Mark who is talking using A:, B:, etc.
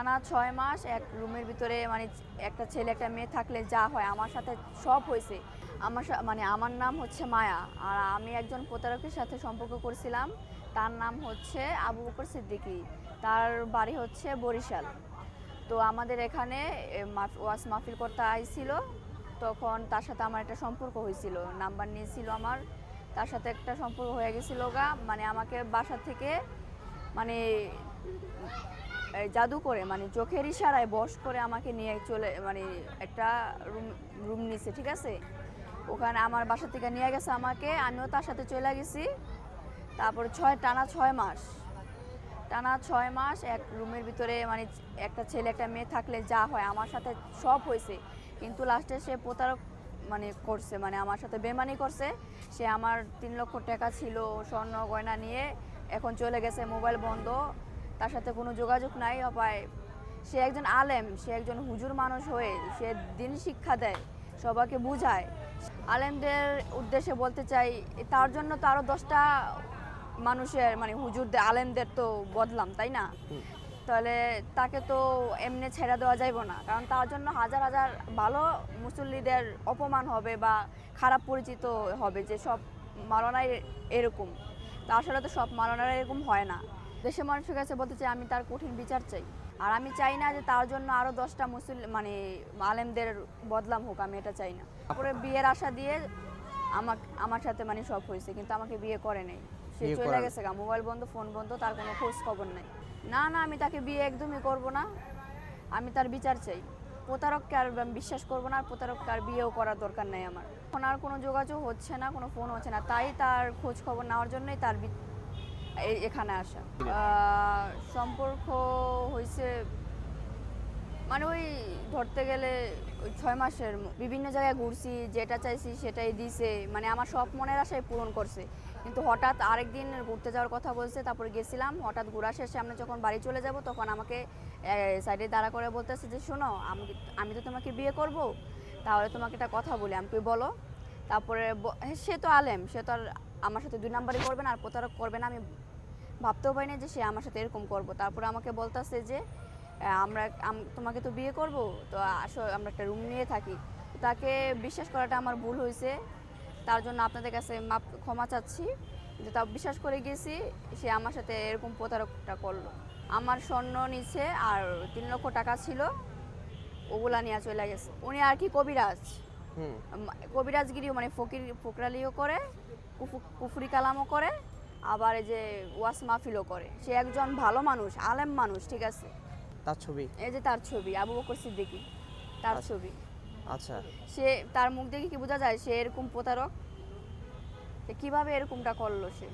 A: টানা ছয় মাস এক রুমের ভিতরে মানে একটা ছেলে, একটা মেয়ে থাকলে যা হয়, আমার সাথে সব হয়েছে। আমার মানে আমার নাম হচ্ছে মায়া। আর আমি একজন প্রতারকের সাথে সম্পর্ক করছিলাম। তার নাম হচ্ছে আবু বকর সিদ্দিকী। তার বাড়ি হচ্ছে বরিশাল। তো আমাদের এখানে ওয়াস মাহফিল করতে আইছিল। তখন তার সাথে আমার একটা সম্পর্ক হয়েছিল। নাম্বার নিয়েছিল আমার। তার সাথে একটা সম্পর্ক হয়ে গেছিল গা। মানে আমাকে বাসা থেকে মানে জাদু করে মানে চোখের ইশারায় বশ করে আমাকে নিয়ে চলে মানে একটা রুম রুম নিছে, ঠিক আছে? ওখানে আমার বাসা থেকে নিয়ে গেছে আমাকে, আমিও তার সাথে চলে গেছি। তারপরে ছয়, টানা ছয় মাস। টানা ছয় মাস এক রুমের ভিতরে মানে একটা ছেলে, একটা মেয়ে থাকলে যা হয়, আমার সাথে সব হয়েছে। কিন্তু লাস্টে সে প্রতারক মানে করছে মানে আমার সাথে বেমানি করছে। সে আমার তিন লক্ষ টাকা ছিল স্বর্ণ গয়না নিয়ে, এখন চলে গেছে মোবাইল বন্ধ। তার সাথে কোনো যোগাযোগ নাই অপায়। সে একজন আলেম সে একজন হুজুর মানুষ হয়ে সে দিন শিক্ষা দেয় সবাইকে বুঝায়। আলেমদের উদ্দেশ্যে বলতে চাই তার জন্য তো আরও দশটা মানুষের মানে হুজুরদের আলেমদের তো বদলাম তাই না? তাহলে তাকে তো এমনি ছেড়ে দেওয়া যাইব না কারণ তার জন্য হাজার হাজার ভালো মুসল্লিদের অপমান হবে বা খারাপ পরিচিত হবে যে সব মালনাই এরকম। তা আসলে তো সব মালনারা এরকম হয় না। দেশের মানুষের কাছে বলতে চাই আমি তার কঠিন বিচার চাই। আর আমি চাই না যে তার জন্য আরও দশটা মুসল মানে আলেমদের বদলাম হোক আমি এটা চাই না। তারপরে বিয়ের আশা দিয়ে আমার আমার সাথে মানে সব হয়েছে কিন্তু আমাকে বিয়ে করে নেই। সে চলে গেছে গা মোবাইল বন্ধ ফোন বন্ধ তার কোনো খোঁজ খবর নাই। না না আমি তাকে বিয়ে একদমই করব না। আমি তার বিচার চাই। প্রতারককে আর বিশ্বাস করব না আর প্রতারককে আর বিয়েও করার দরকার নাই আমার। এখন আর কোনো যোগাযোগ হচ্ছে না কোনো ফোন হচ্ছে না। তাই তার খোঁজ খবর নেওয়ার জন্যই তার এখানে আসা। সম্পর্ক হয়েছে মানে ওই ধরতে গেলে ওই ছয় মাসের বিভিন্ন জায়গায় ঘুরছি যেটা চাইছি সেটাই দিছে। মানে আমার সব মনের আশাই পূরণ করছে। কিন্তু হঠাৎ আরেকদিন ঘুরতে যাওয়ার কথা বলছে তারপরে গেছিলাম। হঠাৎ ঘোরা শেষে আমরা যখন বাড়ি চলে যাব তখন আমাকে সাইডে দাঁড়া করে বলতেছে যে শোনো আমি আমি তো তোমাকে বিয়ে করব তাহলে তোমাকে একটা কথা বলি। আমাকে বলো। তারপরে হ্যাঁ, সে তো আলেম সে তো আর আমার সাথে দুই নাম্বারই করবে না আর প্রতারক করবে না আমি ভাবতেও পারি না যে সে আমার সাথে এরকম করব। তারপরে আমাকে বলতেছে যে আমরা তোমাকে তো বিয়ে করব তো আসো আমরা একটা রুম নিয়ে থাকি। তাকে বিশ্বাস করাটা আমার ভুল হয়েছে। তার জন্য আপনাদের কাছে মাপ ক্ষমা চাচ্ছি। যে তা বিশ্বাস করে গেছি সে আমার সাথে এরকম প্রতারকটা করল। আমার স্বর্ণ নিচে আর তিন লক্ষ টাকা ছিল ওগুলা নিয়ে চলে গেছে। উনি আর কি কবিরাজ? কবিরাজগিরিও মানে ফকির ফকরালিও করে কুফুরি কালামও করে আবার এই যে ওয়াস মাহফিলও করে। সে একজন ভালো মানুষ আলেম মানুষ ঠিক আছে?
B: তার ছবি?
A: এই যে তার ছবি আবু বকর সিদ্দিকি তার
B: আচ্ছা।
A: ছবি।
B: আচ্ছা।
A: সে তার মুখ দেখে কি বোঝা যায়? সে এরকম প্রতারক। সে কীভাবে এরকমটা করল সে?